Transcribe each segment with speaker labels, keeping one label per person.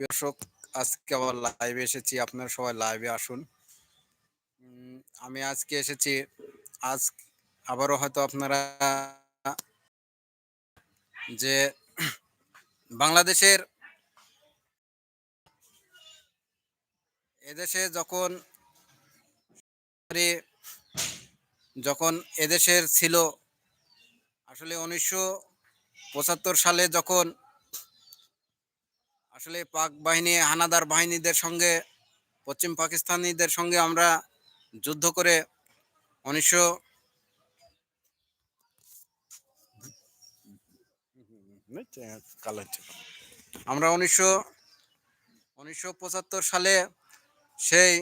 Speaker 1: দর্শক, আজকে আবার লাইভে এসেছি। আপনারা সবাই লাইভে আসুন। আমি আজকে এসেছি। আজ আবারও হয়তো আপনারা যে বাংলাদেশের এদেশে যখন যখন এদেশের ছিল, আসলে উনিশশো পঁচাত্তর সালে যখন আসলে পাক বাহিনী, হানাদার বাহিনীদের সঙ্গে, পশ্চিম পাকিস্তানিদের সঙ্গে আমরা যুদ্ধ করে উনিশশো আমরা উনিশশো উনিশশো পঁচাত্তর সালে সেই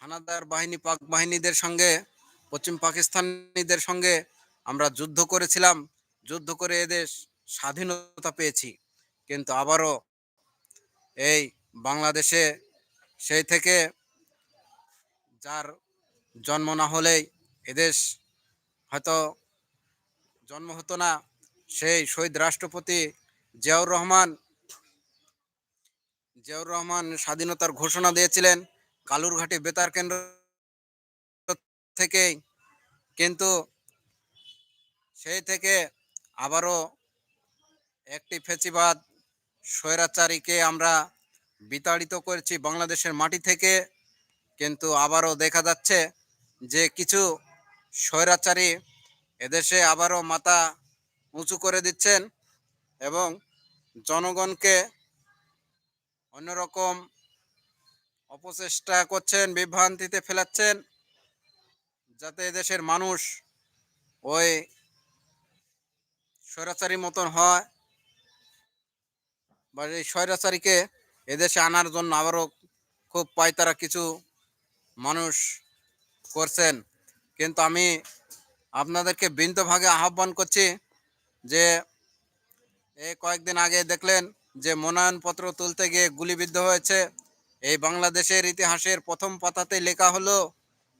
Speaker 1: হানাদার বাহিনী, পাক বাহিনীদের সঙ্গে, পশ্চিম পাকিস্তানিদের সঙ্গে আমরা যুদ্ধ করেছিলাম। যুদ্ধ করে এদেশ স্বাধীনতা পেয়েছি। কিন্তু আবারও এই বাংলাদেশে সেই থেকে যার জন্ম না হলেই এদেশ হয়তো জন্ম হতো না, সেই শহীদ রাষ্ট্রপতি জিয়াউর রহমান জিয়াউর রহমান স্বাধীনতার ঘোষণা দিয়েছিলেন কালুরঘাটি বেতার কেন্দ্র থেকেই। কিন্তু সেই থেকে আবারও একটি ফেচিবাদ স্বৈরাচারীকে আমরা বিতাড়িত করেছি বাংলাদেশের মাটি থেকে, কিন্তু আবারও দেখা যাচ্ছে যে কিছু স্বৈরাচারী এদেশে আবারও মাথা উঁচু করে দিচ্ছেন এবং জনগণকে অন্যরকম অপচেষ্টা করছেন, বিভ্রান্তিতে ফেলাচ্ছেন, যাতে এদেশের মানুষ ওই স্বৈরাচারী মতন হয়। বা এই স্বৈরাচারীকে এদেশে আনার জন্য আবারও খুব পায়তারা কিছু মানুষ করছেন। কিন্তু আমি আপনাদেরকে বিন্তভাগে আহ্বান করছি যে এই কয়েকদিন আগে দেখলেন যে মনোনয়নপত্র তুলতে গিয়ে গুলিবিদ্ধ হয়েছে। এই বাংলাদেশের ইতিহাসের প্রথম পাতাতে লেখা হলো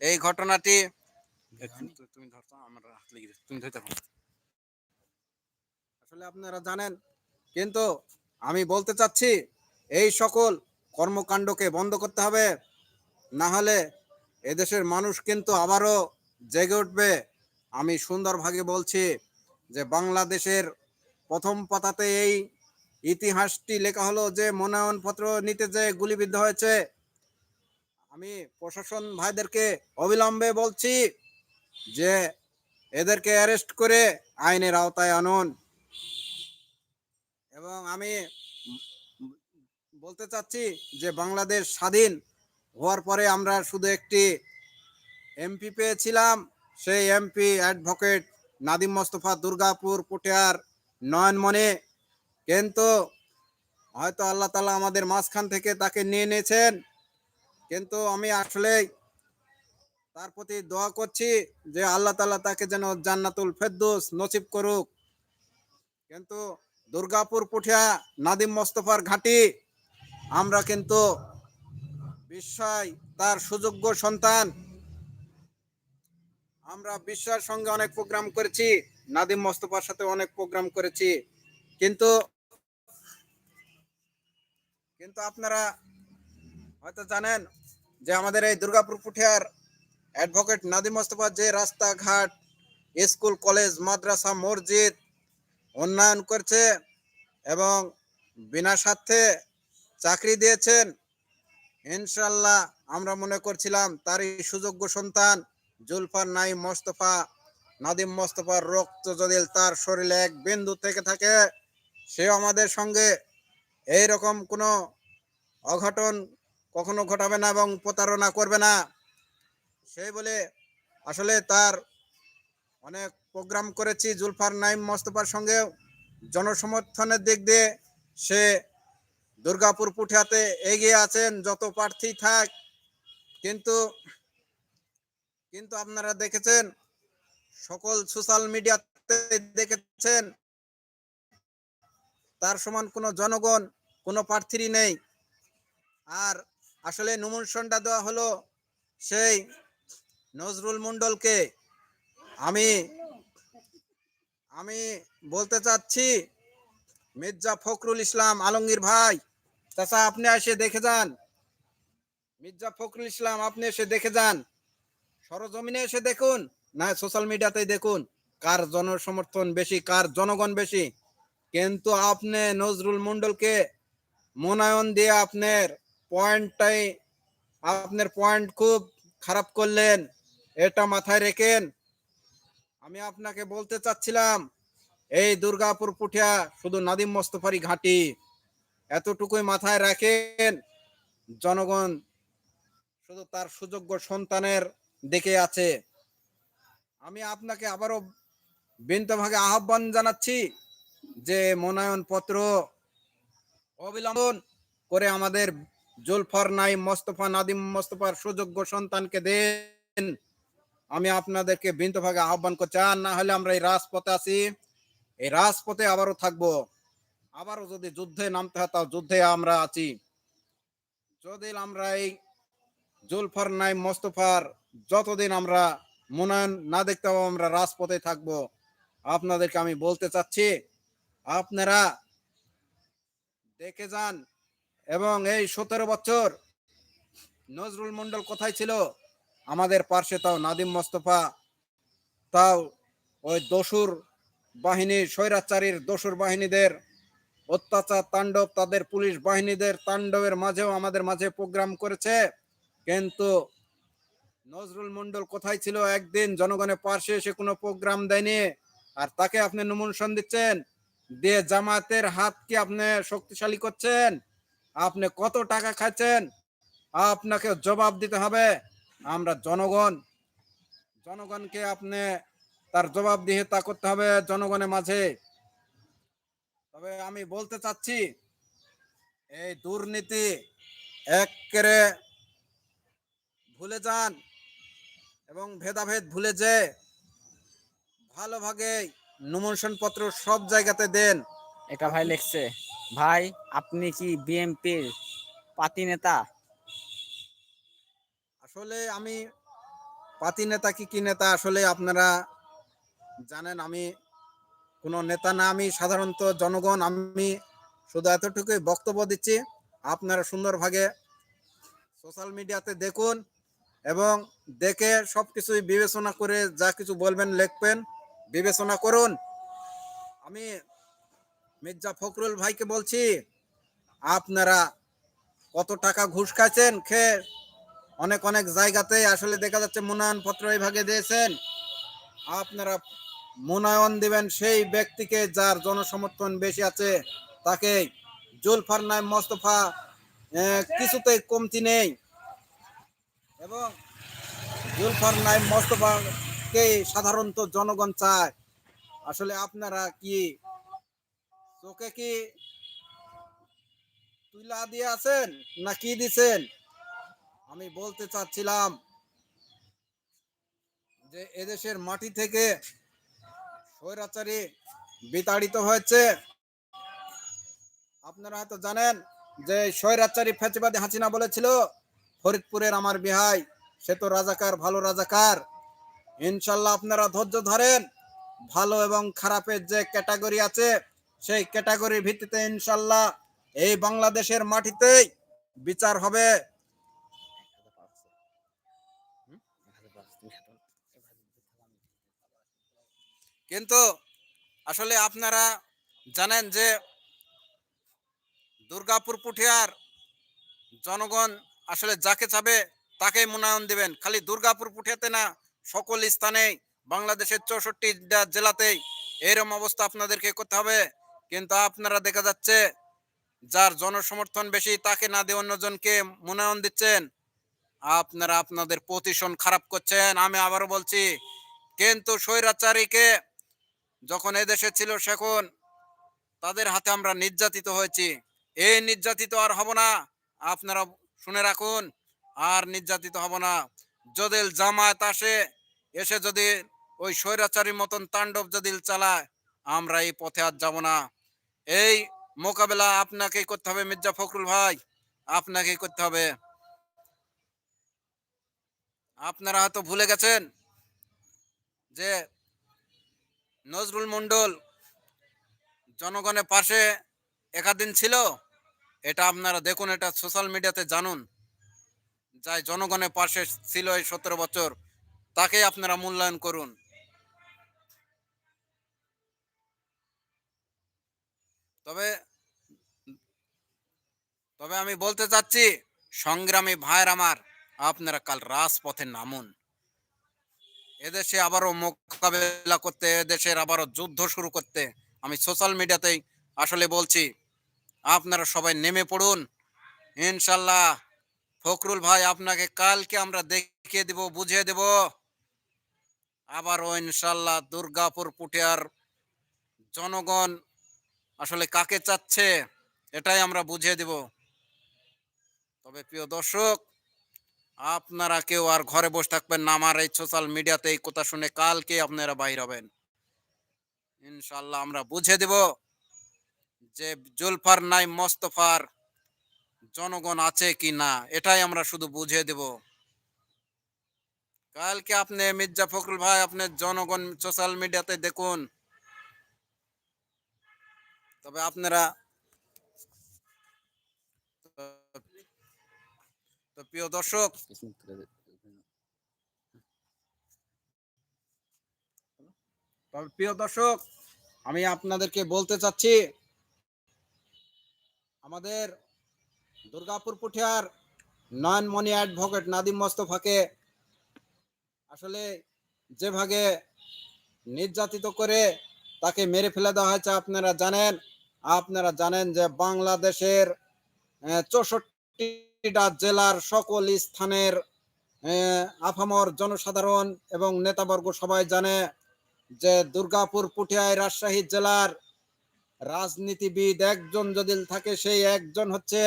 Speaker 1: এই ঘটনাটি। তুমি ধরতো আমার হাত লেগে তুমি ধরতে পারো। আসলে আপনারা জানেন কিন্তু আমি বলতে চাচ্ছি, এই সকল কর্মকাণ্ডকে বন্ধ করতে হবে। না হলে এদেশের মানুষ কিন্তু আবারও জেগে উঠবে। আমি সুন্দরভাবে বলছি যে বাংলাদেশের প্রথম পাতাতে এই ইতিহাসটি লেখা হলো যে মনোনয়নপত্র নিতে যে গুলিবিদ্ধ হয়েছে। আমি প্রশাসন ভাইদেরকে অবিলম্বে বলছি যে এদেরকে অ্যারেস্ট করে আইনের আওতায় আনুন। এবং আমি বলতে চাচ্ছি যে বাংলাদেশ স্বাধীন হওয়ার পরে আমরা শুধু একটি এমপি পেয়েছিলাম, সেই এমপি অ্যাডভোকেট নাদিম মোস্তফা দুর্গাপুর পুটিয়ার নয়নমণি। কিন্তু হয়তো আল্লাহ তালা আমাদের মাঝখান থেকে তাকে নিয়ে নিয়েছেন। কিন্তু আমি আসলেই তার প্রতি দোয়া করছি যে আল্লাহ তালা তাকে যেন জান্নাতুল ফেরদৌস নসিব করুক। কিন্তু দুর্গাপুর পুঠিয়া নাদিম মোস্তফার ঘাঁটি। আমরা কিন্তু বিস্ময় তার সুযোগ্য সন্তান। আমরা বিস্ময়ের সঙ্গে অনেক প্রোগ্রাম করেছি, নাদিম মোস্তফার সাথে অনেক প্রোগ্রাম করেছি। কিন্তু কিন্তু আপনারা হয়তো জানেন যে আমাদের এই দুর্গাপুর পুঠিয়ার অ্যাডভোকেট নাদিম মোস্তফা যে রাস্তাঘাট, স্কুল, কলেজ, মাদ্রাসা, মসজিদ উন্নয়ন করছে এবং বিনা স্বার্থে চাকরি দিয়েছেন ইনশাল্লাহ আমরা মনে করছিলাম তারই সুযোগ্য সন্তান জুলফার নাই মোস্তফা, নাদিম মোস্তফার রক্ত যদি তার শরীরে এক বিন্দু থেকে থাকে সে আমাদের সঙ্গে এই রকম কোনো অঘটন কখনো ঘটাবে না এবং প্রতারণা করবে না। সেই বলে আসলে তার অনেক প্রোগ্রাম করেছি জুলফার নাইম মোস্তফার সঙ্গে। জনসমর্থনের দিক দিয়ে সে দুর্গাপুর পুঠিয়াতে এগিয়ে আছেন, যত প্রার্থী থাক। কিন্তু কিন্তু আপনারা দেখেছেন, সকল সোশ্যাল মিডিয়াতে দেখেছেন, তার সমান কোনো জনগণ, কোনো প্রার্থীরই নেই। আর আসলে নমুশনটা দেওয়া হলো সেই নজরুল মণ্ডলকে। আমি আমি বলতে চাচ্ছি, মির্জা ফখরুল ইসলাম আলমগীর ভাই, চাচা আপনি এসে দেখে যান। মির্জা ফখরুল ইসলাম, আপনি এসে দেখে যান। সরজমিনে এসে দেখুন, না সোশ্যাল মিডিয়াতে দেখুন, কার জনসমর্থন বেশি, কার জনগণ বেশি। কিন্তু আপনি নজরুল মন্ডলকে মনোনয়ন দিয়ে আপনার পয়েন্টটাই আপনার পয়েন্ট খুব খারাপ করলেন, এটা মাথায় রেখেন। আমি আপনাকে বলতে চাচ্ছিলাম, এই দুর্গাপুর পুঠিয়া শুধু নাদিম মোস্তফারি ঘাঁটি। এতটুকুই মাথায় রাখেন, জনগণ শুধু তার সুযোগ্য সন্তানের দিকে আছে। আমি আপনাকে আবারও বিন্তভাগে আহ্বান জানাচ্ছি যে মনোনয়ন পত্র অবিলম্বন করে আমাদের জুলফার নাইম মোস্তফা, নাদিম মোস্তফার সুযোগ্য সন্তানকে দেন। আমি আপনাদেরকে বিন্তভাগে আহ্বান করছি, আর না হলে আমরা এই রাজপথে আছি। এই রাজপথে আবারও থাকব। আবারও যদি যুদ্ধে নামতে হয়, তাও যুদ্ধে আমরা আছি। যদি আমরা এই জুলফার নাইম মোস্তফার যতদিন আমরা মনোনয়ন না দেখতে পাবো, আমরা রাজপথে থাকব। আপনাদেরকে আমি বলতে চাচ্ছি, আপনারা দেখে যান, এবং এই সতেরো বছর নজরুল মন্ডল কোথায় ছিল? আমাদের পার্শ্বে তাও নাদিম মোস্তফা, তাও ওই দসুর বাহিনী, স্বৈরাচারীর দসুর বাহিনীদের অত্যাচার, তাণ্ডব, তাদের পুলিশ বাহিনীদের তাণ্ডবের মাঝেও আমাদের মাঝে প্রোগ্রাম করেছে। কিন্তু নজরুল মন্ডল কোথায় ছিল? একদিন জনগণের পার্শ্বে এসে কোনো প্রোগ্রাম দেয়নি। আর তাকে আপনি নমুনশন দিচ্ছেন? দিয়ে জামাতের হাত কি আপনি শক্তিশালী করছেন? আপনি কত টাকা খাচ্ছেন আপনাকে জবাব দিতে হবে। আমরা জনগণ, জনগণকে আপনি তার জবাব দিয়ে তা করতে হবে জনগণের মাঝে। তবে আমি বলতে চাচ্ছি, এই দুর্নীতি একেরে ভুলে যান এবং ভেদাভেদ ভুলে যে ভালোভাবে নমনশন পত্র সব জায়গাতে দেন।
Speaker 2: এটা ভাই লিখছে, ভাই, আপনি কি বিএমপির পাতি নেতা?
Speaker 1: আসলে আমি পাতি নেতা কি কি নেতা আসলে আপনারা জানেন, আমি কোনো নেতা না, আমি সাধারণত জনগণ, আমি শুধু এতটুকুই বক্তব্য দিচ্ছি, আপনারা সুন্দরভাবে সোশ্যাল মিডিয়াতে দেখুন এবং দেখে সব কিছুই বিবেচনা করে যা কিছু বলবেন, লিখবেন, বিবেচনা করুন। আমি মির্জা ফখরুল ভাইকে বলছি, আপনারা কত টাকা ঘুষ খাচ্ছেন খেয়ে অনেক অনেক জায়গাতে আসলে দেখা যাচ্ছে মনোনয়ন পত্র এইভাবে দিয়েছেন। আপনারা মনোনয়ন দিবেন সেই ব্যক্তিকে যার জনসমর্থন বেশি আছে, তাকে জুলফার নাইম মোস্তফা কিছুতেই কমতি নেই। এবং জুলফার নাইম মোস্তফাকে সাধারণত জনগণ চায়। আসলে আপনারা কি চোখে কি তুলা দিয়ে আছেন না কি দিছেন? আমি বলতে চাচ্ছিলাম যে এদেশের মাটি থেকে স্বৈরাচারী বিতাড়িত হয়েছে। আপনারা হয়তো জানেন যে স্বৈরাচারী ফেঁচিবাদী হাসিনা বলেছিল, ফরিদপুরের আমার বিহাই, সে তো রাজাকার, ভালো রাজাকার। ইনশাল্লাহ আপনারা ধৈর্য ধরেন, ভালো এবং খারাপের যে ক্যাটাগরি আছে, সেই ক্যাটাগরির ভিত্তিতে ইনশাল্লাহ এই বাংলাদেশের মাটিতেই বিচার হবে। কিন্তু আসলে আপনারা জানেন যে দুর্গাপুর পুঠিয়ার জনগণ আসলে যাকে চাবে তাকেই মনোনয়ন দিবেন। খালি দুর্গাপুর পুঠিয়াতে না, সকল স্থানে বাংলাদেশের চৌষট্টি জেলাতেই এরকম অবস্থা আপনাদেরকে করতে হবে। কিন্তু আপনারা দেখা যাচ্ছে, যার জনসমর্থন বেশি তাকে না দিয়ে অন্যজনকে মনোনয়ন দিচ্ছেন। আপনারা আপনাদের পজিশন খারাপ করছেন, আমি আবারও বলছি, কিন্তু স্বৈরাচারীকে যখন এদেশে ছিল সেখন তাদের হাতে আমরা নির্যাতিত হয়েছি। এই নির্যাতিত আর হব না। আপনারা শুনে রাখুন, আর নির্যাতিত হব না। যদি জামায়াত আসে, এসে যদি ওই স্বৈরাচারীর মতন তাণ্ডব যদি চালায়, আমরা এই পথে আর যাব না। এই মোকাবেলা আপনাকেই করতে হবে মির্জা ফখরুল ভাই, আপনাকেই করতে হবে। আপনারা হয়তো ভুলে গেছেন যে নজরুল মন্ডল জনগণের পাশে একাদিন ছিল, এটা আপনারা দেখুন, এটা সোশ্যাল মিডিয়াতে জানুন। যাই জনগণের পাশে ছিল এই সতেরো বছর তাকে আপনারা মূল্যায়ন করুন। তবে তবে আমি বলতে চাচ্ছি, সংগ্রামী ভাইয়ের আমার, আপনারা কাল রাজপথে নামুন। এদেশে আবারও মোকাবেলা করতে, এদেশের আবারও যুদ্ধ শুরু করতে আমি সোশ্যাল মিডিয়াতেই আসলে বলছি, আপনারা সবাই নেমে পড়ুন। ইনশাল্লাহ ফখরুল ভাই আপনাকে কালকে আমরা দেখিয়ে দেব, বুঝিয়ে দেব। আবারও ইনশাল্লাহ দুর্গাপুর পুটিয়ার জনগণ আসলে কাকে চাচ্ছে, এটাই আমরা বুঝিয়ে দেব। তবে প্রিয় দর্শক আপনারা কেউ আর ঘরে বসে থাকবেন না। আমার এই সোশ্যাল মিডিয়াতে এই কথা শুনে কালকে আপনারা বাইর হবেন। ইনশাল্লাহ আমরা বুঝে দেব যে জুলফার নাই, মোস্তফার জনগণ আছে কি না, এটাই আমরা শুধু বুঝে দেব। কালকে আপনি মির্জা ফখরুল ভাই আপনি জনগণ সোশ্যাল মিডিয়াতে দেখুন। তবে আপনারা তো প্রিয় দর্শক প্রিয় দর্শক, আমি আপনাদেরকে বলতে চাচ্ছি, আমাদের দুর্গাপুর পুঠিয়ার নয়নমণি অ্যাডভোকেট নাদিম মোস্তফাকে আসলে যেভাবে নির্যাতিত করে তাকে মেরে ফেলে দেওয়া হয়েছে, আপনারা জানেন। আপনারা জানেন যে বাংলাদেশের চৌষট্টিটা জেলার সকল স্থানের আফামর জনসাধারণ এবং নেতাবর্গ সবাই জানে যে দুর্গাপুর পুঠিয়ায় রাজশাহী জেলার রাজনীতিবিদ একজন যদি থাকে, সেই একজন হচ্ছে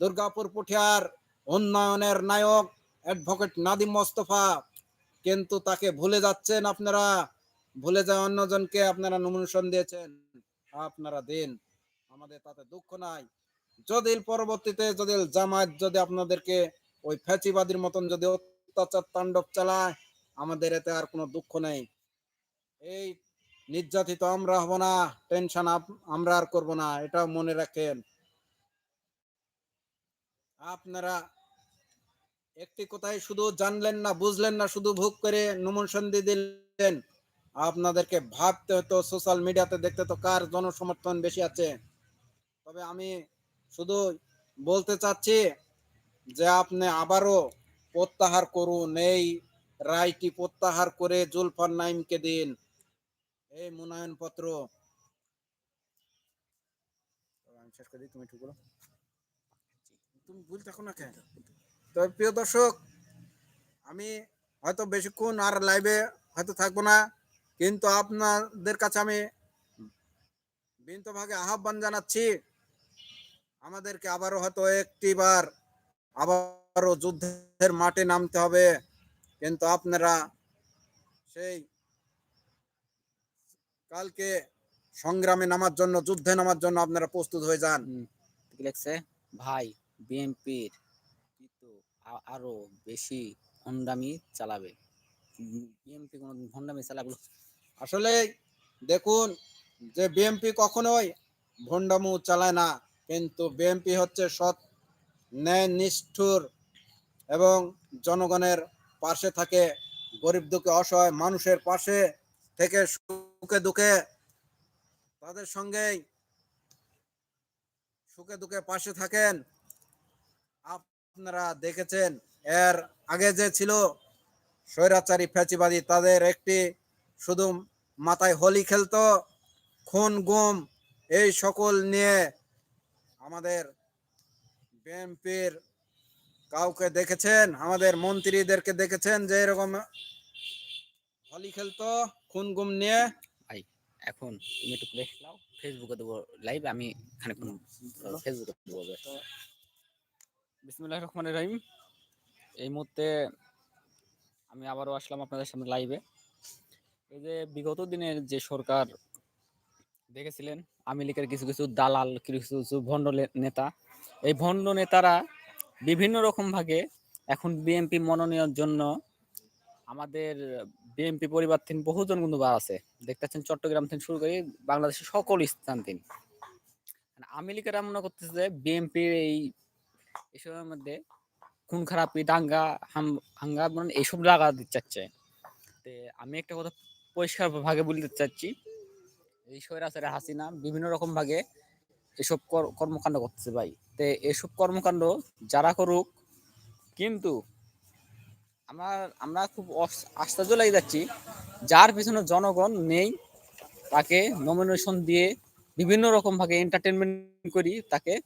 Speaker 1: দুর্গাপুর পুঠিয়ার উন্নয়নের নায়ক অ্যাডভোকেট নাদিম মোস্তফা। কিন্তু তাকে ভুলে যাচ্ছেন আপনারা, ভুলে যায় অন্যজনকে আপনারা নমিনেশন দিয়েছেন। আপনারা দিন। আমাদের তাতে দুঃখ নাই। যদি পরবর্তীতে যদি জামায়াত যদি আপনাদেরকে ওই ফ্যাচিবাদীর মতন যদি অত্যাচার, তাণ্ডব চালায়, আমাদের এতে আর কোনো দুঃখ নেই। এই নির্যাতিত আমরা হব না, টেনশন আমরা আর করব না এটা মনে রাখেন। আপনারা একটি কথাই শুধু জানলেন না, বুঝলেন না, শুধু ভোগ করে নমনসন দিয়ে দিলেন। আপনাদেরকে ভাবতে হতো সোশ্যাল মিডিয়াতে দেখতে তো কার জনসমর্থন বেশি আছে। তবে আমি শুধু বলতে চাচ্ছি যে আপনি আবারও প্রত্যাহার করুন এই রায়টি প্রত্যাহার করে জুলফার নাইমকে দিন। এই মনোনয়ন পত্র শেষ করে তুমি ঠিক বলো। তুমি ভুল থাকো না কেন? তবে প্রিয় দর্শক আমি হয়তো বেশিক্ষণ আর লাইভে হয়তো থাকব না কিন্তু আপনাদের কাছে আমি বিন্তভাগে আহ্বান জানাচ্ছি আমাদেরকে আবারও হয়তো একটিবার আবারও যুদ্ধের মাঠে নামতে হবে। কিন্তু আপনারা সেই কালকে সংগ্রামে নামার জন্য, যুদ্ধে নামার জন্য আপনারা প্রস্তুত হয়ে যান।
Speaker 2: ভাই, বিএনপির কিন্তু আরও বেশি ভণ্ডামি চালাবে। বিএনপি কোনো ভণ্ডামি চালাবে
Speaker 1: আসলে দেখুন, যে বিএমপি কখনোই ভণ্ডামু চালায় না। কিন্তু বিএমপি হচ্ছে সৎ ন্যায় নিষ্ঠুর এবং জনগণের পাশে থাকে। গরিব দুঃখে, অসহায় মানুষের পাশে থেকে সুখে দুঃখে তাদের সঙ্গেই সুখে দুঃখে পাশে থাকেন। আপনারা দেখেছেন, এর আগে যে ছিল স্বৈরাচারী ফ্যাচিবাদী তাদের একটি শুধু মাথায় হোলি খেলতো, খুন, গুম, এই সকল নিয়ে আমাদের বিএনপির কাউকে দেখেছেন? আমাদের মন্ত্রীদেরকে দেখেছেন যে এরকম হলি খেলতো খুন গুম নিয়ে
Speaker 2: এখন তুমি একটু প্লেস নাও ফেসবুকে দেবো লাইভ আমি এখানে কোন ফেসবুকে দেবো বিসমুল্লাহ রহমান রহিম। এই মুহূর্তে আমি আবারও আসলাম আপনাদের সামনে লাইভে এই যে বিগত দিনের যে সরকার দেখেছিলেন? লীগের কিছু কিছু দালাল, কিছু কিছু ভণ্ড নেতা। এই ভণ্ড নেতারা বিভিন্ন রকম ভাগে এখন বিএনপি মনোনয়নের জন্য আমাদের বিএনপি পরিবার থেকে বহুজন কিন্তু বা আছে। দেখতে পাচ্ছেন চট্টগ্রাম থেকে শুরু করে বাংলাদেশের সকল স্থান তিনি মানে লীগেরা মনে করতেছে যে বিএনপির এই এসবের মধ্যে খুন খারাপি দাঙ্গা হাঙ্গা এইসব লাগা দিতে চাচ্ছে। আমি একটা কথা পরিষ্কার ভাগে বলতে চাচ্ছি। এই স্বৈরাচারে হাসিনা বিভিন্ন রকম ভাগে এসব কর- কর্মকাণ্ড করতেছে ভাই। তে এসব কর্মকাণ্ড যারা করুক, কিন্তু আমার, আমরা খুব আশ্চর্য লাগে যাচ্ছি, যার পিছনে জনগণ নেই, তাকে নমিনেশন দিয়ে বিভিন্ন রকম ভাবে এন্টারটেনমেন্ট করি, তাকে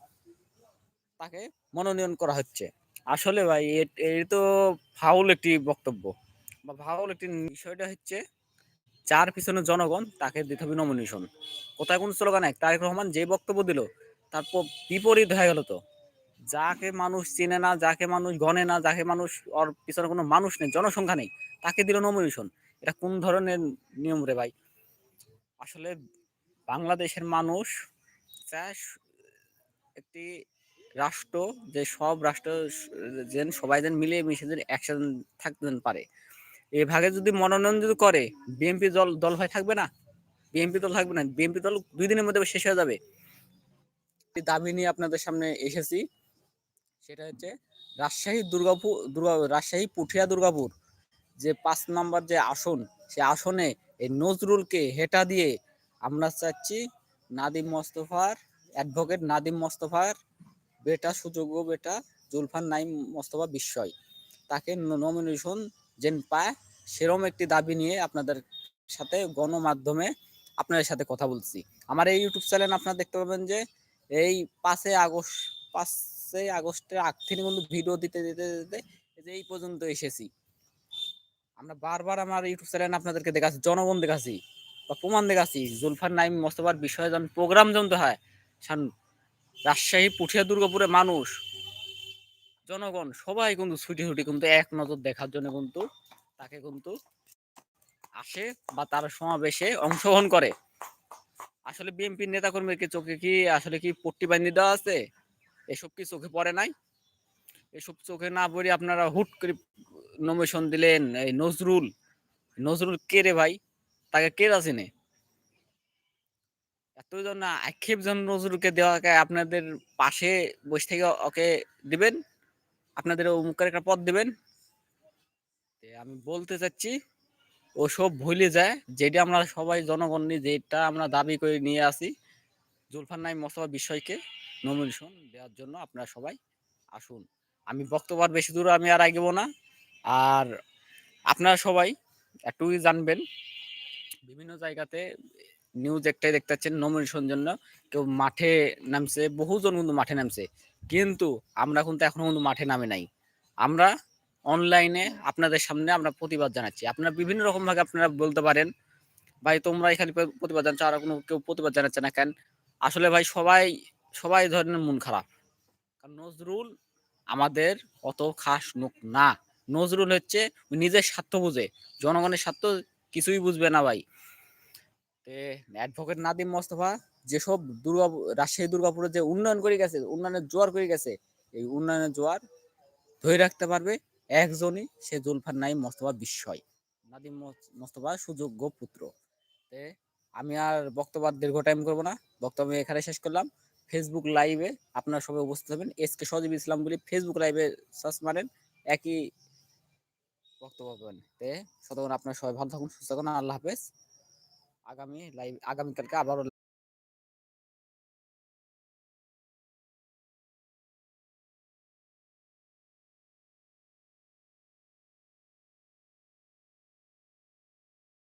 Speaker 2: তাকে মনোনয়ন করা হচ্ছে। আসলে ভাই, এ তো ফাউল একটি বক্তব্য। বা ফাউল একটি বিষয়টা হচ্ছে যার পিছনে জনগণ তাকে দিতে হবে নমিনেশন কোথায় কোন স্লোগান এক? তারেক রহমান যে বক্তব্য দিল তারপর বিপরীত হয়ে গেল তো। যাকে মানুষ চিনে না, যাকে মানুষ গণে না, যাকে মানুষ ওর পিছনে কোনো মানুষ নেই, জনসংখ্যা নেই, তাকে দিল নমিনেশন এটা কোন ধরনের নিয়ম রে ভাই? আসলে বাংলাদেশের মানুষ একটি রাষ্ট্র, যে সব রাষ্ট্র যেন সবাই যেন মিলে মিশে যেন একসাথে থাকতে পারে। এই ভাগে যদি মনোনয়ন যদি করে বিএনপি দল দল হয় থাকবে না? বিএনপি দল থাকবে না? বিএনপি দল দুই দিনের মধ্যে শেষ হয়ে যাবে। দাবি নিয়ে আপনাদের সামনে এসেছি। সেটা হচ্ছে রাজশাহী দুর্গাপুর দুর্গা, রাজশাহী পুঠিয়া দুর্গাপুর যে পাঁচ নম্বর যে আসন, সে আসনে এই নজরুলকে হেটা দিয়ে আমরা চাচ্ছি নাদিম মোস্তফার অ্যাডভোকেট নাদিম মোস্তফার বেটা সুযোগ্য বেটা জুলফান নাইম মোস্তফা বিস্ময়। তাকে নমিনেশন যেন পায় সেরম একটি দাবি নিয়ে আপনাদের সাথে গণমাধ্যমে আপনাদের সাথে কথা বলছি। আমার এই ইউটিউব চ্যানেল আপনারা দেখতে পাবেন যে, এই পাঁচে আগস্ট পাঁচে আগস্টের আগ থেকে কিন্তু ভিডিও দিতে দিতে দিতে যে এই পর্যন্ত এসেছি। আমরা বারবার আমার ইউটিউব চ্যানেল আপনাদেরকে দেখাচ্ছি, জনগণ দেখাচ্ছি বা প্রমাণ দেখাচ্ছি। জুলফার নাইম মোস্তফার বিষয়ে যখন প্রোগ্রাম যখন হয় রাজশাহী, পুঠিয়া দুর্গাপুরের মানুষ, জনগণ সবাই কিন্তু ছুটি ছুটি কিন্তু এক নজর দেখার জন্য কিন্তু তাকে কিন্তু আসে বা তার সমাবেশে অংশগ্রহণ করে। আসলে বিএনপির নেতাকর্মীকে চোখে কি, আসলে কি পট্টি বান্ধি দেওয়া আছে? এসব কি চোখে পড়ে নাই? এসব চোখে না পড়ে আপনারা হুট করে নমিশন দিলেন এই নজরুল। নজরুল কে রে ভাই? তাকে কে চিনে? এতজন আক্ষেপ জন নজরুলকে দেওয়াকে আপনাদের পাশে বসে থেকে ওকে দিবেন? আপনাদের মুখের একটা পদ দিবেন? আমি বলতে চাচ্ছি, ও সব ভুলে যায়, যেটা আমরা সবাই জনগণ নিয়ে, যেটা আমরা দাবি করে নিয়ে আসি, জুলফার নাইম মোস্তফা বিষয়কে নমিনেশন দেওয়ার জন্য আপনারা সবাই আসুন। আমি বক্তব্য বেশি দূর আমি আর আগেবো না। আর আপনারা সবাই একটুই জানবেন, বিভিন্ন জায়গাতে নিউজ একটাই দেখতে পাচ্ছেন নমিনেশন জন্য। কেউ মাঠে নামছে, বহুজন কিন্তু মাঠে নামছে। কিন্তু আমরা কিন্তু এখনও কিন্তু মাঠে নামে নাই। আমরা অনলাইনে আপনাদের সামনে আমরা প্রতিবাদ জানাচ্ছি। আপনারা বিভিন্ন রকম ভাবে আপনারা বলতে পারেন, ভাই, তোমরা এখানে প্র- প্রতিবাদ জানাচ্ছ, আর কোনো কেউ প্রতিবাদ জানাচ্ছে না কেন? আসলে ভাই, সবাই সবাই ধরনের মন খারাপ। কারণ নজরুল আমাদের অত খাস লোক না। নজরুল হচ্ছে নিজের স্বার্থ বুঝে। জনগণের স্বার্থ কিছুই বুঝবে না ভাই। অ্যাডভোকেট নাদিম মোস্তফা, যেসব দুর্গা, রাজশাহী দুর্গাপুরে যে উন্নয়ন করে গেছে, উন্নয়নের জোয়ার করে গেছে, এই উন্নয়নের জোয়ার ধরে রাখতে পারবে। একজনই সে জুলফার নাইম মোস্তফা বিস্ময়। নাদিম মোস- মোস্তফা সুযোগ্য পুত্র। তে আমি আর বক্তব্য দীর্ঘ টাইম করব না। বক্তব্য এখানে শেষ করলাম। ফেসবুক লাইভে আপনারা সবাই উপস্থিত হবেন। এস কে সজীব ইসলাম বলে ফেসবুক লাইভে সার্চ মারেন, একই বক্তব্য পাবেন। তে শতক্ষণ আপনারা সবাই ভালো থাকুন, সুস্থ থাকুন, আল্লাহ হাফেজ। আগামী লাইভ আগামীকালকে আবারও